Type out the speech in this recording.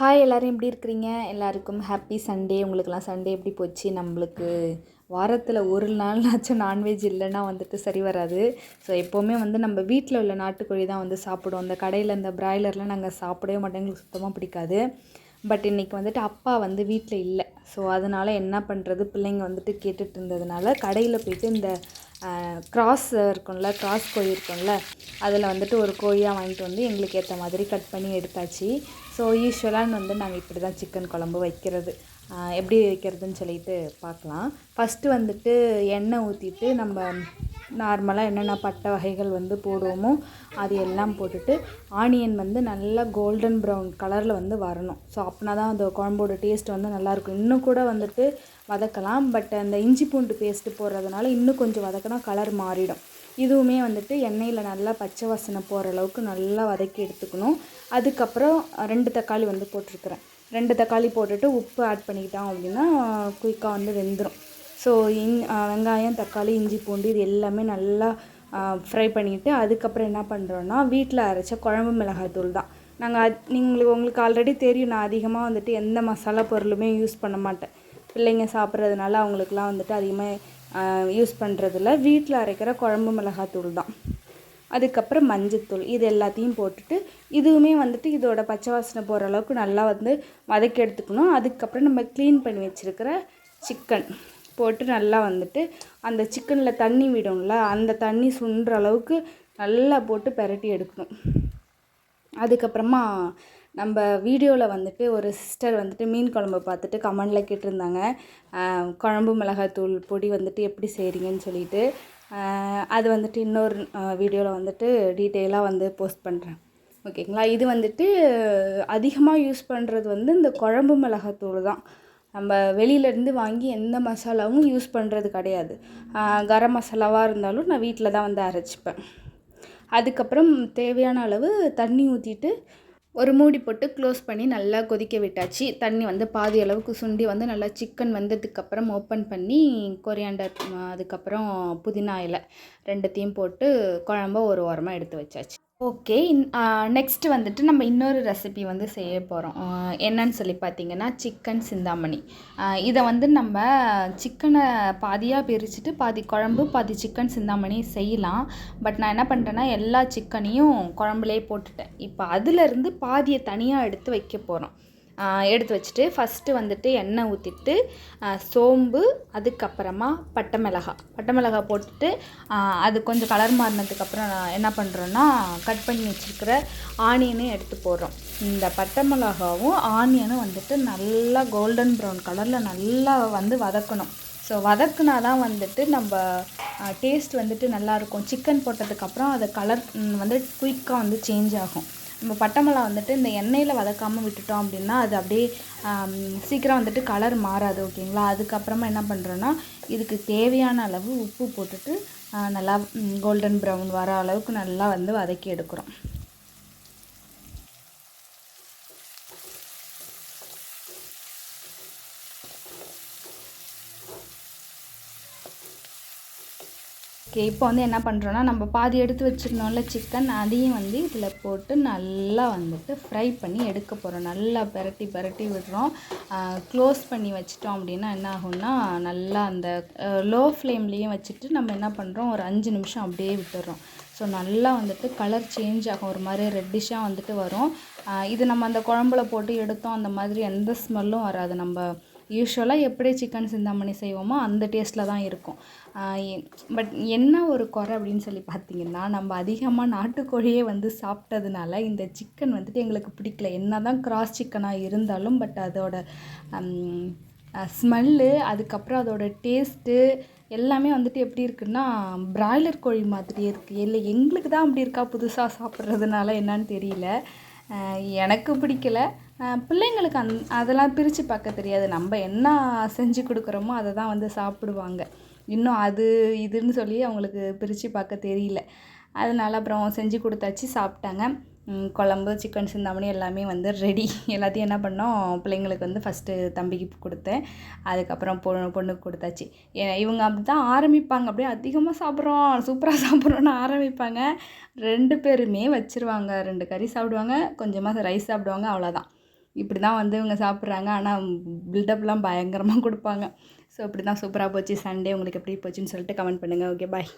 Hi எல்லோரும் எப்படி இருக்கிறீங்க? எல்லாருக்கும் ஹாப்பி சண்டே உங்களுக்கெல்லாம் சண்டே எப்படி போச்சு? நம்மளுக்கு வாரத்தில் ஒரு நாள்னாச்சும் நான்வெஜ் இல்லைன்னா வந்துட்டு சரி வராது. ஸோ எப்போவுமே வந்து நம்ம வீட்டில் உள்ள நாட்டுக்கோழி தான் வந்து சாப்பிடுவோம். அந்த கடையில் இந்த பிராய்லர்லாம் நாங்கள் சாப்பிடவே மாட்டோம். எங்களுக்கு சுத்தமாக பிடிக்காது. பட் இன்றைக்கி வந்துட்டு அப்பா வந்து வீட்டில் இல்லை. ஸோ அதனால் என்ன பண்ணுறது பிள்ளைங்க வந்துட்டு கேட்டுட்டு இருந்ததுனால கடையில் போயிட்டு இந்த கிராஸ் இருக்கும்ல கிராஸ் கோழி இருக்கும்ல அதில் வந்துட்டு ஒரு கோழியாக வாங்கிட்டு வந்து எங்களுக்கு ஏற்ற மாதிரி கட் பண்ணி எடுத்தாச்சு. ஸோ யூஸ்வலாக வந்து நாங்கள் இப்படி தான் சிக்கன் குழம்பு வைக்கிறது. எப்படி வைக்கிறதுன்னு சொல்லிட்டு பார்க்கலாம். ஃபஸ்ட்டு வந்துட்டு எண்ணெய் ஊற்றிட்டு நம்ம நார்மலாக என்னென்ன பட்டை வகைகள் வந்து போடுவோமோ அது எல்லாம் போட்டுட்டு ஆனியன் வந்து நல்லா கோல்டன் ப்ரௌன் கலரில் வந்து வரணும். ஸோ அப்படின்னா தான் அந்த குழம்போட டேஸ்ட் வந்து நல்லாயிருக்கும் இன்னும் கூட வந்துட்டு வதக்கலாம். பட் அந்த இஞ்சி பூண்டு பேஸ்ட்டு போடுறதுனால இன்னும் கொஞ்சம் வதக்கினா கலர் மாறிடும். இதுவுமே வந்துட்டு எண்ணெயில் நல்லா பச்சை வாசனை போகிற அளவுக்கு நல்லா வதக்கி எடுத்துக்கணும். அதுக்கப்புறம் ரெண்டு தக்காளி வந்து போட்டிருக்கிறேன். ரெண்டு தக்காளி போட்டுட்டு உப்பு ஆட் பண்ணிக்கிட்டோம் அப்படின்னா குயிக்காக வந்து வெந்துடும் ஸோ இன் வெங்காயம் தக்காளி இஞ்சி பூண்டு இது எல்லாமே நல்லா ஃப்ரை பண்ணிவிட்டு அதுக்கப்புறம் என்ன பண்ணுறோன்னா வீட்டில் அரைச்ச குழம்பு மிளகாய்த்தூள் தான். நாங்கள் அது நீங்கள் உங்களுக்கு ஆல்ரெடி தெரியும். நான் அதிகமாக வந்துட்டு எந்த மசாலா பொருளுமே யூஸ் பண்ண மாட்டேன். பிள்ளைங்க சாப்பிட்றதுனால அவங்களுக்குலாம் வந்துட்டு அதிகமாக யூஸ் பண்ணுறதில்ல வீட்டில் அரைக்கிற குழம்பு மிளகாத்தூள் தான். அதுக்கப்புறம் மஞ்சத்தூள். இது எல்லாத்தையும் போட்டுட்டு இதுவுமே வந்துட்டு இதோட பச்சை வாசனை போகிற அளவுக்கு நல்லா வந்து வதக்கி எடுத்துக்கணும். அதுக்கப்புறம் நம்ம க்ளீன் பண்ணி வச்சுருக்கிற சிக்கன் போட்டு நல்லா வந்துட்டு அந்த சிக்கனில் தண்ணி விடும்ல அந்த தண்ணி சுண்டுற அளவுக்கு நல்லா போட்டு பெரட்டி எடுக்கணும். அதுக்கப்புறமா நம்ம வீடியோவில் வந்துட்டு ஒரு சிஸ்டர் வந்துட்டு மீன் குழம்பு பார்த்துட்டு கமெண்டில் கேட்டிருந்தாங்க. குழம்பு மிளகாய்த்தூள் பொடி வந்துட்டு எப்படி செய்கிறீங்கன்னு சொல்லிட்டு. அது வந்துட்டு இன்னொரு வீடியோவில் வந்துட்டு டீட்டெயிலாக வந்து போஸ்ட் பண்ணுறேன் ஓகேங்களா? இது வந்துட்டு அதிகமாக யூஸ் பண்ணுறது வந்து இந்த குழம்பு மிளகாத்தூள் தான். நம்ம வெளியிலேருந்து வாங்கி எந்த மசாலாவும் யூஸ் பண்ணுறது கிடையாது. கரம் மசாலாவாக இருந்தாலும் நான் வீட்டில் தான் வந்து அரைச்சிப்பேன். அதுக்கப்புறம் தேவையான அளவு தண்ணி ஊற்றிட்டு ஒரு மூடி போட்டு க்ளோஸ் பண்ணி நல்லா கொதிக்க விட்டாச்சு. தண்ணி வந்து பாதி அளவுக்கு சுண்டி வந்து நல்லா சிக்கன் வந்ததுக்கப்புறம் ஓப்பன் பண்ணி கொரியாண்டர் அதுக்கப்புறம் புதினா இலை ரெண்டுத்தையும் போட்டு குழம்ப ஒரு ஓரமாக எடுத்து வச்சாச்சு. ஓகே நெக்ஸ்ட் வந்துட்டு நம்ம இன்னொரு ரெசிபி வந்து செய்ய போகிறோம் என்னன்னு சொல்லி பார்த்தீங்கன்னா சிக்கன் சிந்தாமணி. இதை வந்து நம்ம சிக்கனை பாதியாக பிரிச்சுட்டு பாதி குழம்பு பாதி சிக்கன் சிந்தாமணி செய்யலாம். பட் நான் என்ன பண்ணிட்டேன்னா எல்லா சிக்கனையும் குழம்புலேயே போட்டுட்டேன். இப்போ அதுலேருந்து பாதியை தனியாக எடுத்து வைக்க போகிறோம் எடுத்து வச்சுட்டு ஃபஸ்ட்டு வந்துட்டு எண்ணெய் ஊற்றிட்டு சோம்பு அதுக்கப்புறமா பட்டை மிளகா. பட்டை மிளகாய் போட்டுட்டு அது கொஞ்சம் கலர் மாறினதுக்கப்புறம் என்ன பண்ணுறோன்னா கட் பண்ணி வச்சுருக்கிற ஆனியனையும் எடுத்து போடுறோம். இந்த பட்டை மிளகாவும் ஆனியனும் வந்துட்டு நல்லா கோல்டன் ப்ரௌன் கலரில் நல்லா வந்து வதக்கணும். ஸோ வதக்குனா தான் வந்துட்டு நம்ம டேஸ்ட் வந்துட்டு நல்லாயிருக்கும் சிக்கன் போட்டதுக்கப்புறம் அது கலர் வந்து குயிக்காக வந்து சேஞ்ச் ஆகும். நம்ம பட்டை மிளகா வந்துட்டு இந்த எண்ணெயில் வதக்காமல் விட்டுட்டோம் அப்படின்னா அது அப்படியே சீக்கிரம் வந்துட்டு கலர் மாறாது ஓகேங்களா அதுக்கப்புறமா என்ன பண்ணுறோன்னா இதுக்கு தேவையான அளவு உப்பு போட்டுட்டு நல்லா கோல்டன் ப்ரௌன் வர அளவுக்கு நல்லா வந்து வதக்கி எடுக்கிறோம். ஓகே இப்போ வந்து என்ன பண்ணுறோன்னா நம்ம பாதி எடுத்து வச்சிருந்தோம்ல சிக்கன் அதையும் வந்து இதில் போட்டு நல்லா வந்துட்டு ஃப்ரை பண்ணி எடுக்க போகிறோம் நல்லா பெரட்டி பெரட்டி விடுறோம். க்ளோஸ் பண்ணி வச்சிட்டோம் அப்படின்னா என்ன ஆகும்னா நல்லா அந்த லோ ஃப்ளேம்லேயும் வச்சுட்டு நம்ம என்ன பண்ணுறோம் ஒரு அஞ்சு நிமிஷம் அப்படியே விட்டுறோம். ஸோ நல்லா வந்துட்டு கலர் சேஞ்ச் ஆகும். ஒரு மாதிரி ரெட்டிஷாக வந்துட்டு வரும். இது நம்ம அந்த குழம்புல போட்டு எடுத்தோம். அந்த மாதிரி எந்த ஸ்மெல்லும் வராது. நம்ம யூஸ்வலாக எப்படி சிக்கன் சிந்தாமணி செய்வோமோ அந்த டேஸ்ட்டில் தான் இருக்கும். பட் என்ன ஒரு குறை அப்படின்னு சொல்லி பார்த்தீங்கன்னா நம்ம அதிகமாக நாட்டுக்கோழியே வந்து சாப்பிட்டதுனால இந்த சிக்கன் வந்துட்டு எங்களுக்கு பிடிக்கல. என்ன தான் கிராஸ் சிக்கனாக இருந்தாலும் பட் அதோட ஸ்மெல்லு அதுக்கப்புறம் அதோட டேஸ்ட்டு எல்லாமே வந்துட்டு எப்படி இருக்குன்னா பிராய்லர் கோழி மாதிரியே இருக்குது இல்லை எங்களுக்கு தான் அப்படி இருக்கா புதுசாக சாப்பிட்றதுனால என்னன்னு தெரியல. எனக்கு பிடிக்கல. பிள்ளைங்களுக்கு அந் அதெல்லாம் பிரித்து பார்க்க தெரியாது. நம்ம என்ன செஞ்சு கொடுக்குறோமோ அதை தான் வந்து சாப்பிடுவாங்க. இன்னும் அது இதுன்னு சொல்லி அவங்களுக்கு பிரித்து பார்க்க தெரியல. அதனால் அப்புறம் செஞ்சு கொடுத்தாச்சு சாப்பிட்டாங்க. குழம்பு சிக்கன் சிந்தாமணி எல்லாமே வந்து ரெடி எல்லாத்தையும் என்ன பண்ணோம் பிள்ளைங்களுக்கு வந்து ஃபஸ்ட்டு தம்பிக்கு கொடுத்தேன். அதுக்கப்புறம் பொண்ணு பொண்ணுக்கு கொடுத்தாச்சு. ஏ- இவங்க அப்படி தான் ஆரம்பிப்பாங்க. அப்படியே அதிகமாக சாப்பிட்றோம் சூப்பராக சாப்பிட்றோன்னு ஆரம்பிப்பாங்க. ரெண்டு பேருமே வச்சிருவாங்க. ரெண்டு கறி சாப்பிடுவாங்க. கொஞ்சமாக ரைஸ் சாப்பிடுவாங்க. அவ்வளோதான் இப்படி தான் வந்து இவங்க சாப்பிட்றாங்க. ஆனால் பில்டப்லாம் பயங்கரமாக கொடுப்பாங்க. ஸோ இப்படி தான் சூப்பராக போச்சு. சண்டே உங்களுக்கு எப்படி போச்சுன்னு சொல்லிட்டு கமெண்ட் பண்ணுங்கள் ஓகே பாய்